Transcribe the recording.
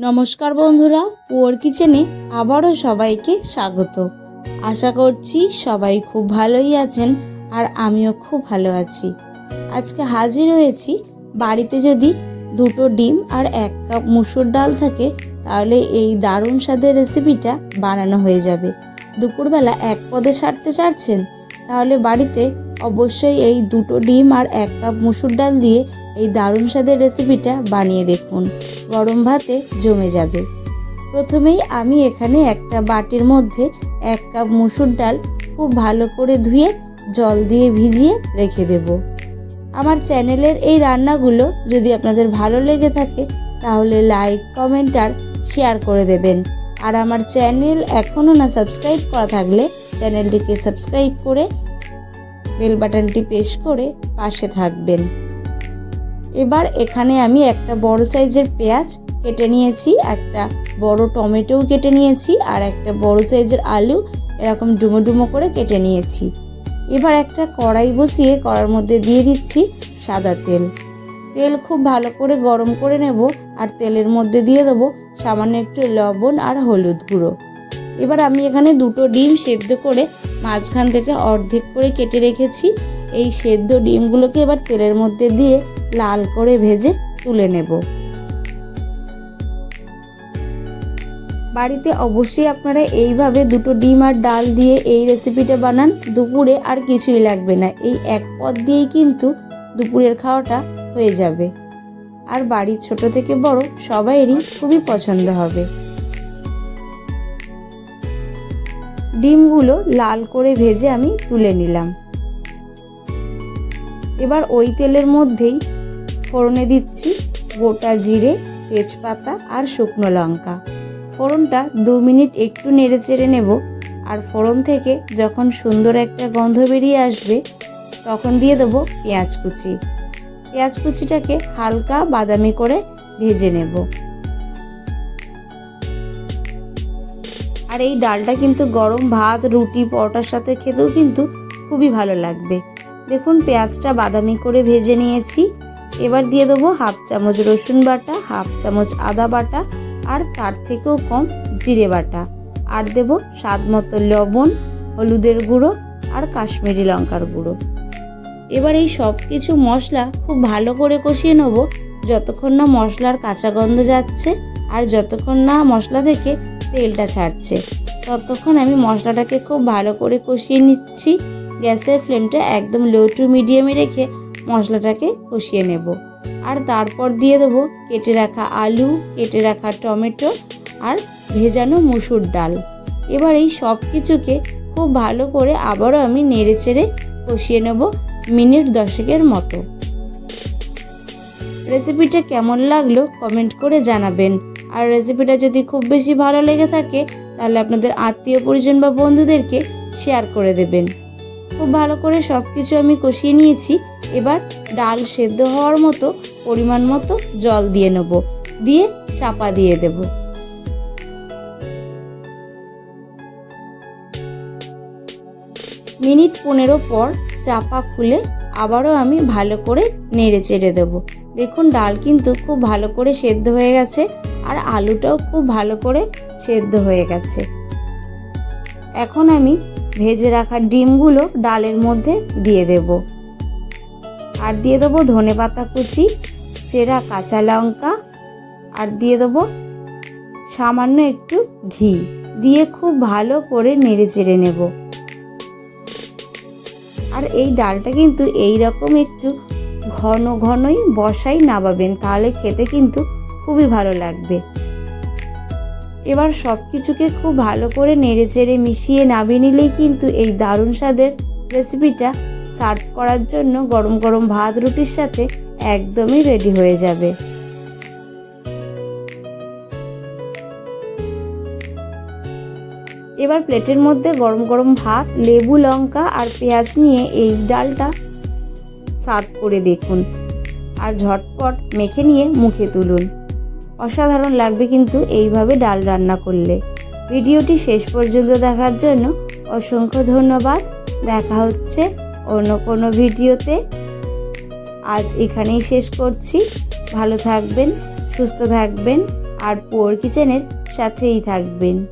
নমস্কার বন্ধুরা, পুয়ার কিচেনে আবারও সবাইকে স্বাগত। আশা করছি সবাই খুব ভালোই আছেন আর আমিও খুব ভালো আছি। আজকে হাজির হয়েছি বাড়িতে যদি দুটো ডিম আর এক কাপ মুসুর ডাল থাকে, তাহলে এই দারুণ স্বাদের রেসিপিটা বানানো হয়ে যাবে। দুপুরবেলা এক পদে সারতে চাচ্ছেন তাহলে বাড়িতে অবশ্যই এই দুটো ডিম আর এক কাপ মুসুর ডাল দিয়ে এই দারুণ স্বাদের রেসিপিটা বানিয়ে দেখুন। গরম ভাতে জমে যাবে। প্রথমেই আমি এখানে একটা বাটির মধ্যে এক কাপ মুসুর ডাল খুব ভালো করে ধুয়ে জল দিয়ে ভিজিয়ে রেখে দেব। আমার চ্যানেলের এই রান্নাগুলো যদি আপনাদের ভালো লেগে থাকে, তাহলে লাইক কমেন্ট আর শেয়ার করে দেবেন। আর আমার চ্যানেল এখনও না সাবস্ক্রাইব করা থাকলে চ্যানেলটিকে সাবস্ক্রাইব করে বেল বাটনটি প্রেস করে পাশে থাকবেন। এবার এখানে আমি একটা বড় সাইজের পেঁয়াজ কেটে নিয়েছি, একটা বড় টমেটোও কেটে নিয়েছি আর একটা বড় সাইজের আলু এরকম ডুমো ডুমো করে কেটে নিয়েছি। এবার একটা কড়াই বসিয়ে কড়ার মধ্যে দিয়ে দিচ্ছি সাদা তেল। তেল খুব ভালো করে গরম করে নেব আর তেলের মধ্যে দিয়ে দেবো সামান্য একটু লবণ আর হলুদ গুঁড়ো। এবার আমি এখানে দুটো ডিম সেদ্ধ করে মাঝখান থেকে অর্ধেক করে কেটে রেখেছি। এই সেদ্ধ ডিমগুলোকে এবার তেলের মধ্যে দিয়ে লাল করে ভেজে তুলে নেব। বাড়িতে অবশ্যই আপনারা এইভাবে দুটো ডিম আর ডাল দিয়ে এই রেসিপিটা বানান, দুপুরে আর কিছুই লাগবে না। এই এক পদ দিয়েই কিন্তু দুপুরের খাওয়াটা হয়ে যাবে। আর বাড়ির ছোট থেকে বড় সবাইয়েরই খুবই পছন্দ হবে। ডিমগুলো লাল করে ভেজে আমি তুলে নিলাম। এবার ওই তেলের মধ্যেই ফোড়নে দিচ্ছি গোটা জিরে, তেজপাতা আর শুকনো লঙ্কা। ফোড়নটা দু মিনিট একটু নেড়ে চেড়ে নেব আর ফোড়ন থেকে যখন সুন্দর একটা গন্ধ বেরিয়ে আসবে, তখন দিয়ে দেবো পেঁয়াজ কুচি। পেঁয়াজ কুচিটাকে হালকা বাদামি করে ভেজে নেব। আর এই ডালটা কিন্তু গরম ভাত, রুটি, পরোটার সাথে খেতেও কিন্তু খুবই ভালো লাগবে। দেখুন, পেঁয়াজটা বাদামি করে ভেজে নিয়েছি। এবার দিয়ে দেবো হাফ চামচ রসুন বাটা, হাফ চামচ আদা বাটা আর তার থেকেও কম জিরে বাটা। আর দেব স্বাদ মতো লবণ, হলুদের গুঁড়ো আর কাশ্মীরি লঙ্কার গুঁড়ো। এবার এই সব কিছু মশলা খুব ভালো করে কষিয়ে নেব। যতক্ষণ না মশলার কাঁচা গন্ধ যাচ্ছে আর যতক্ষণ না মশলা থেকে তেলটা ছাড়ছে, ততক্ষণ আমি মশলাটাকে খুব ভালো করে কষিয়ে নিচ্ছি। গ্যাসের ফ্লেমটা একদম লো টু মিডিয়ামে রেখে মশলাটাকে কষিয়ে নেব। আর তারপর দিয়ে দেবো কেটে রাখা আলু, কেটে রাখা টমেটো আর ভেজানো মুসুর ডাল। এবার এই সব কিছুকে খুব ভালো করে আবারও আমি নেড়ে চেড়ে কষিয়ে নেব মিনিট দশেকের মতো। রেসিপিটা কেমন লাগল কমেন্ট করে জানাবেন। আর রেসিপিটা যদি খুব বেশি ভালো লেগে থাকে, তাহলে আপনাদের আত্মীয় পরিজন বা বন্ধুদেরকে শেয়ার করে দেবেন। খুব ভালো করে সব কিছু আমি কষিয়ে নিয়েছি। এবার ডাল সেদ্ধ হওয়ার মতো, পরিমাণ মতো জল দিয়ে নেব। দিয়ে চাপা দিয়ে দেব। মিনিট পনেরো পর চাপা খুলে আবারও আমি ভালো করে নেড়ে চেড়ে দেবো। দেখুন, ডাল কিন্তু খুব ভালো করে সেদ্ধ হয়ে গেছে আর আলুটাও খুব ভালো করে সেদ্ধ হয়ে গেছে। এখন আমি ভেজে রাখা ডিমগুলো ডালের মধ্যে দিয়ে দেব। আর দিয়ে দেবো ধনে পাতা কুচি, চেরা কাঁচা লঙ্কা, আর দিয়ে দেবো সামান্য একটু ঘি। দিয়ে খুব ভালো করে নেড়ে চেড়ে নেব। আর এই ডালটা কিন্তু এই রকম একটু ঘন ঘনই বসাই নামাবেন তাহলে খেতে কিন্তু খুবই ভালো লাগবে। এবার সব কিছুকে খুব ভালো করে নেড়ে চেড়ে মিশিয়ে নামিয়ে নিলেই কিন্তু এই দারুণ স্বাদের রেসিপিটা সার্ভ করার জন্য গরম গরম ভাত, রুটির সাথে একদমই রেডি হয়ে যাবে। এবার প্লেটের মধ্যে গরম গরম ভাত, লেবু, লঙ্কা আর পেঁয়াজ নিয়ে এই ডালটা সার্ভ করে দেখুন। আর ঝটপট মেখে নিয়ে মুখে তুলুন। অসাধারণ লাগবে কিন্তু এইভাবে ডাল রান্না করলে। ভিডিওটি শেষ পর্যন্ত দেখার জন্য অসংখ্য ধন্যবাদ। দেখা হচ্ছে অন্য কোনো ভিডিওতে। আজ এখানেই শেষ করছি। ভালো থাকবেন, সুস্থ থাকবেন, আর পোর কিচেনের সাথেই থাকবেন।